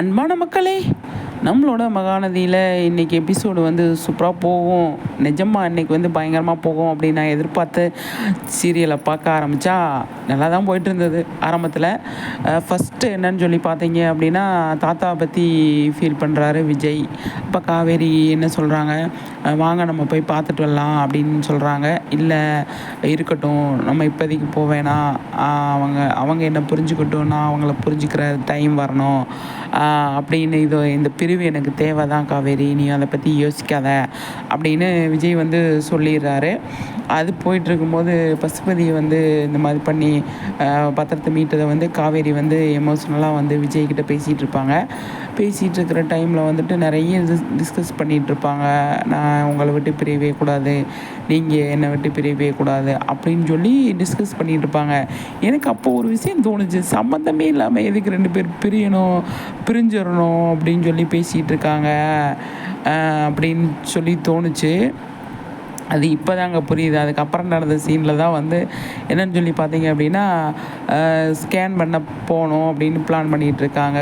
அன்பான மக்களே நம்மளோட மகாநதியில் இன்றைக்கி எபிசோடு வந்து சூப்பராக போகும். நிஜமாக இன்றைக்கி வந்து பயங்கரமாக போகும் அப்படின்னு நான் எதிர்பார்த்து சீரியலை பார்க்க ஆரம்பித்தா நல்லா தான் போயிட்டு இருந்தது ஆரம்பத்தில் ஃபஸ்ட்டு என்னன்னு சொல்லி பார்த்தீங்க அப்படின்னா தாத்தா பற்றி ஃபீல் பண்ணுறாரு விஜய். இப்போ காவேரி என்ன சொல்கிறாங்க வாங்க நம்ம போய் பார்த்துட்டு வரலாம் அப்படின்னு சொல்கிறாங்க இல்லை இருக்கட்டும் நம்ம இப்போதைக்கு போக வேணாம் அவங்க அவங்க என்ன புரிஞ்சுக்கட்டும் நான் அவங்கள புரிஞ்சுக்கிற டைம் வரணும். அப்படின்னு இது இந்த பிரிவு எனக்கு தேவை தான் காவேரி நீ அதை பற்றி யோசிக்காத அப்படின்னு விஜய் வந்து சொல்லிடுறாரு. அது போயிட்டுருக்கும்போது பசுபதியை வந்து இந்த மாதிரி பண்ணி பத்திரத்தை மீட்டதை வந்து காவேரி வந்து எமோஷ்னலாக வந்து விஜய் கிட்ட பேசிகிட்டு இருப்பாங்க. பேசிகிட்டு இருக்கிற டைமில் வந்துட்டு நிறைய டிஸ்கஸ் பண்ணிகிட்டு இருப்பாங்க. நான் உங்களை விட்டு பிரியவே கூடாது நீங்கள் என்னை விட்டு பிரியவே கூடாது அப்படின்னு சொல்லி டிஸ்கஸ் பண்ணிகிட்டு இருப்பாங்க. எனக்கு அப்போ ஒரு விஷயம் தோணுச்சு. சம்மந்தமே இல்லாமல் எதுக்கு ரெண்டு பேர் பிரியணும்? பிரிஞ்சிடணும் அப்படின்னு சொல்லி பேசிகிட்டு இருக்காங்க. அப்படின்னு சொல்லி தோணுச்சு. அது இப்போ தாங்க புரியுது. அதுக்கப்புறம் நடந்த சீனில் தான் வந்து என்னன்னு சொல்லி பார்த்தீங்க அப்படின்னா ஸ்கேன் பண்ண போகணும் அப்படின்னு பிளான் பண்ணிகிட்டு இருக்காங்க.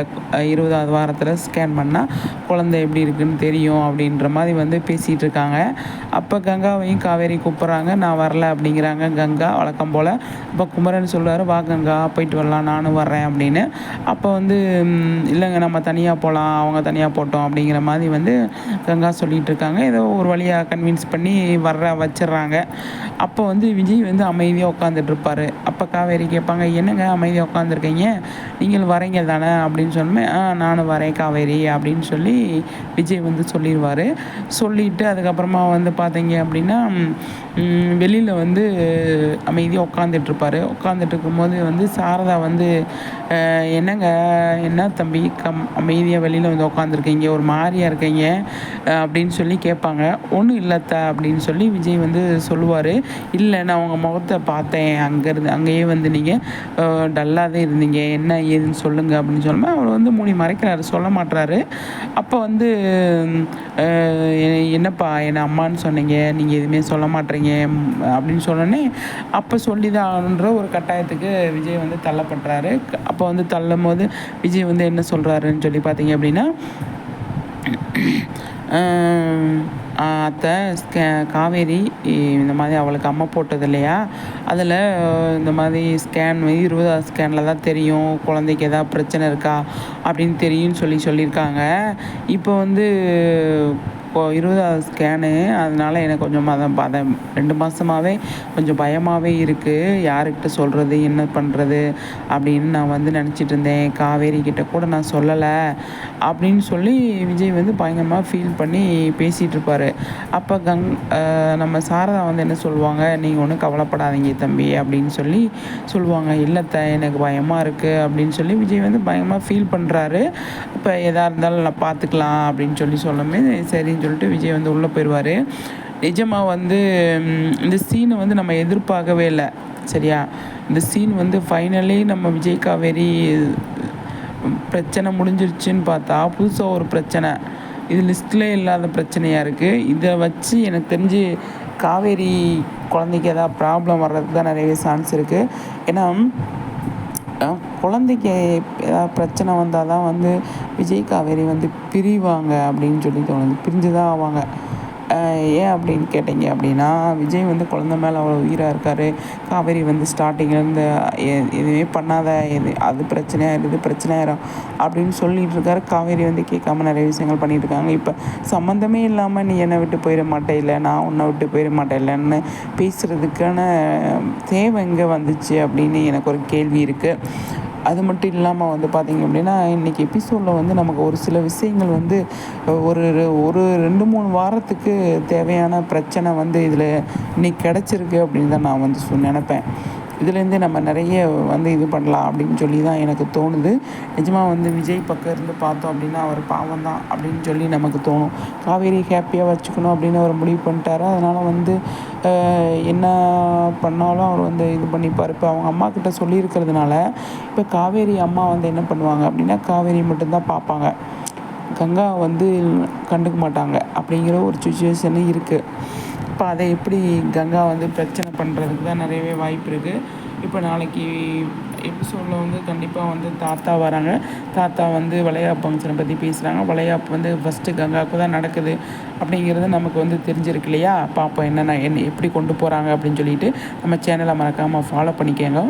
இருபதாவது வாரத்தில் ஸ்கேன் பண்ணால் குழந்தை எப்படி இருக்குன்னு தெரியும் அப்படின்ற மாதிரி வந்து பேசிகிட்டு இருக்காங்க. அப்போ கங்காவையும் காவேரி கூப்பிட்றாங்க. நான் வரல அப்படிங்கிறாங்க கங்கா. வழக்கம் போல் அப்போ குமரன் சொல்லுவார் வா கங்கா போயிட்டு வரலாம் நானும் வர்றேன் அப்படின்னு. அப்போ வந்து இல்லைங்க நம்ம தனியாக போகலாம் அவங்க தனியாக போட்டோம் அப்படிங்கிற மாதிரி வந்து கங்கா சொல்லிகிட்டு இருக்காங்க. ஏதோ ஒரு வழியாக கன்வின்ஸ் பண்ணி வர வர்ற வச்சிடுறாங்க அப்போ வந்து விஜய் வந்து அமைதியாக உட்காந்துட்டுருப்பார் அப்போ காவேரி கேட்பாங்க என்னங்க அமைதியாக உட்காந்துருக்கீங்க நீங்கள் வரீங்க தானே? அப்படின்னு சொன்னமே ஆ நானும் வரேன் காவேரி அப்படின்னு சொல்லி விஜய் வந்து சொல்லிடுவார் சொல்லிட்டு அதுக்கப்புறமா வந்து பார்த்தீங்க அப்படின்னா வெளியில் வந்து அமைதியாக உட்காந்துட்டுருப்பார் உட்காந்துட்டு இருக்கும்போது வந்து சாரதா வந்து என்னங்க என்ன தம்பி கம் அமைதியாக வெளியில் வந்து உட்காந்துருக்கீங்க ஒரு மாதிரியாக இருக்கீங்க? அப்படின்னு சொல்லி கேட்பாங்க. ஒன்றும் இல்லைத்த அப்படின்னு சொல்லி விஜய் வந்து சொல்லுவார். இல்லை நான் உங்கள் முகத்தை பார்த்தேன். அங்கேருந்து அங்கேயே வந்து நீங்கள் டல்லாக தான் இருந்தீங்க. என்ன ஏதுன்னு சொல்லுங்கள் அப்படின்னு சொல்லும்போது அவர் வந்து மூடி மறைக்கிறாரு சொல்ல மாட்டுறாரு அப்போ வந்து என்னப்பா என்னை அம்மான்னு சொன்னீங்க நீங்கள் எதுவுமே சொல்ல மாட்டீங்க அப்படின்னு சொன்னோன்னே அப்போ சொல்லி தான் ஆகணுன்ற ஒரு கட்டாயத்துக்கு விஜய் வந்து தள்ளப்படுறாரு. அப்போ வந்து தள்ளும் போது விஜய் வந்து என்ன சொல்கிறாருன்னு சொல்லி பார்த்தீங்க அப்படின்னா அத்தை ஸ்கே காவேரி இந்த மாதிரி அவளுக்கு அம்மா போட்டது இல்லையா? அதில் இந்த மாதிரி ஸ்கேன் இருபதாவது ஸ்கேனில் தான் தெரியும் குழந்தைக்கு ஏதாவது பிரச்சனை இருக்கா அப்படின்னு தெரியும்னு சொல்லி சொல்லியிருக்காங்க. இப்போ வந்து இப்போ இருபதாவது ஸ்கேனு அதனால் எனக்கு கொஞ்சம் அதை பதம் ரெண்டு மாதமாகவே கொஞ்சம் பயமாகவே இருக்குது யாருக்கிட்ட சொல்கிறது என்ன பண்ணுறது அப்படின்னு நான் வந்து நினச்சிட்டு இருந்தேன். காவேரி கிட்ட கூட நான் சொல்லலை அப்படின்னு சொல்லி விஜய் வந்து பயங்கரமாக ஃபீல் பண்ணி பேசிகிட்டு அப்போ கங் நம்ம சாரதா வந்து என்ன சொல்லுவாங்க? நீங்கள் ஒன்றும் கவலைப்படாதீங்க தம்பி அப்படின்னு சொல்லி சொல்லுவாங்க. இல்லைத்த எனக்கு பயமாக இருக்குது அப்படின்னு சொல்லி விஜய் வந்து பயங்கரமாக ஃபீல் பண்ணுறாரு இப்போ எதாக இருந்தாலும் நான் பார்த்துக்கலாம் அப்படின்னு சொல்லி சொல்லுமே அப்படின்னு சொல்லிட்டு விஜய் வந்து உள்ளே போயிடுவார் நிஜமாக வந்து இந்த சீனை வந்து நம்ம எதிர்பார்க்கவே இல்லை. சரியா? இந்த சீன் வந்து ஃபைனலி நம்ம விஜய் காவேரி பிரச்சனை முடிஞ்சிருச்சுன்னு பார்த்தா புதுசாக ஒரு பிரச்சனை. இது லிஸ்ட்லேயே இல்லாத பிரச்சனையாக இருக்குது இதை வச்சு எனக்கு தெரிஞ்சு காவேரி குழந்தைக்கு ஏதாவது ப்ராப்ளம் வர்றதுக்கு தான் நிறையவே சான்ஸ் இருக்குது ஏன்னா குழந்தைக்கு ஏதாவது பிரச்சனை வந்தால் தான் வந்து விஜய் காவேரி வந்து பிரிவாங்க அப்படின்னு சொல்லி தோணுது. பிரிஞ்சு தான் ஆவாங்க. ஏன் அப்படின்னு கேட்டிங்க அப்படின்னா விஜய் வந்து குழந்த மேலே அவ்வளோ உயிராக இருக்கார். காவேரி வந்து ஸ்டார்டிங்லேருந்து எதுவுமே பண்ணாத எது அது பிரச்சனையாக இது பிரச்சனையாயிரும் அப்படின்னு சொல்லிட்டு இருக்காரு. காவேரி வந்து கேட்காம நிறைய விஷயங்கள் பண்ணிட்டு இருக்காங்க. இப்போ சம்மந்தமே இல்லாமல் நீ என்னை விட்டு போயிட மாட்டே இல்லை நான் உன்னை விட்டு போயிட மாட்டேன் இல்லைன்னு பேசுகிறதுக்கான தேவை எங்கே வந்துச்சு அப்படின்னு எனக்கு ஒரு கேள்வி இருக்குது அது மட்டும் இல்லாமல் வந்து பார்த்திங்க அப்படின்னா இன்றைக்கி எபிசோடில் வந்து நமக்கு ஒரு சில விஷயங்கள் வந்து ஒரு ஒரு ரெண்டு மூணு வாரத்துக்கு தேவையான பிரச்சனை வந்து இதில் இன்னைக்கு கிடச்சிருக்கு அப்படின்னு தான் நான் வந்து சொ நினப்பேன். இதுலேருந்தே நம்ம நிறைய வந்து இது பண்ணலாம் அப்படின்னு சொல்லி தான் எனக்கு தோணுது. நிஜமாக வந்து விஜய் பக்கம் இருந்து பார்த்தோம் அப்படின்னா அவர் பாவம் தான் அப்படின்னு சொல்லி நமக்கு தோணும். காவேரி ஹாப்பியாக வச்சுக்கணும் அப்படின்னு அவர் முடிவு பண்ணிட்டாரு. அதனால் வந்து என்ன பண்ணாலும் அவர் வந்து இது பண்ணிப்பார். இப்போ அவங்க அம்மா கிட்ட சொல்லியிருக்கிறதுனால இப்போ காவேரி அம்மா வந்து என்ன பண்ணுவாங்க அப்படின்னா காவேரி மட்டும்தான் பார்ப்பாங்க. கங்கா வந்து கண்டுக்க மாட்டாங்க அப்படிங்கிற ஒரு சுச்சுவேஷன் இருக்குது இப்போ அதை எப்படி கங்கா வந்து பிரச்சனை பண்ணுறதுக்கு தான் நிறையவே வாய்ப்பு இருக்குது இப்போ நாளைக்கு எபிசோடில் வந்து கண்டிப்பாக வந்து தாத்தா வராங்க. தாத்தா வந்து வளையாப்பு ஃபங்க்ஷனை பற்றி பேசுகிறாங்க வளையாப்பு வந்து ஃபஸ்ட்டு கங்காவுக்கு தான் நடக்குது அப்படிங்கிறது நமக்கு வந்து தெரிஞ்சிருக்கு இல்லையா? பார்ப்போம் என்னென்ன என்ன எப்படி கொண்டு போகிறாங்க அப்படின்னு சொல்லிட்டு நம்ம சேனலை மறக்காமல் ஃபாலோ பண்ணிக்கோங்க.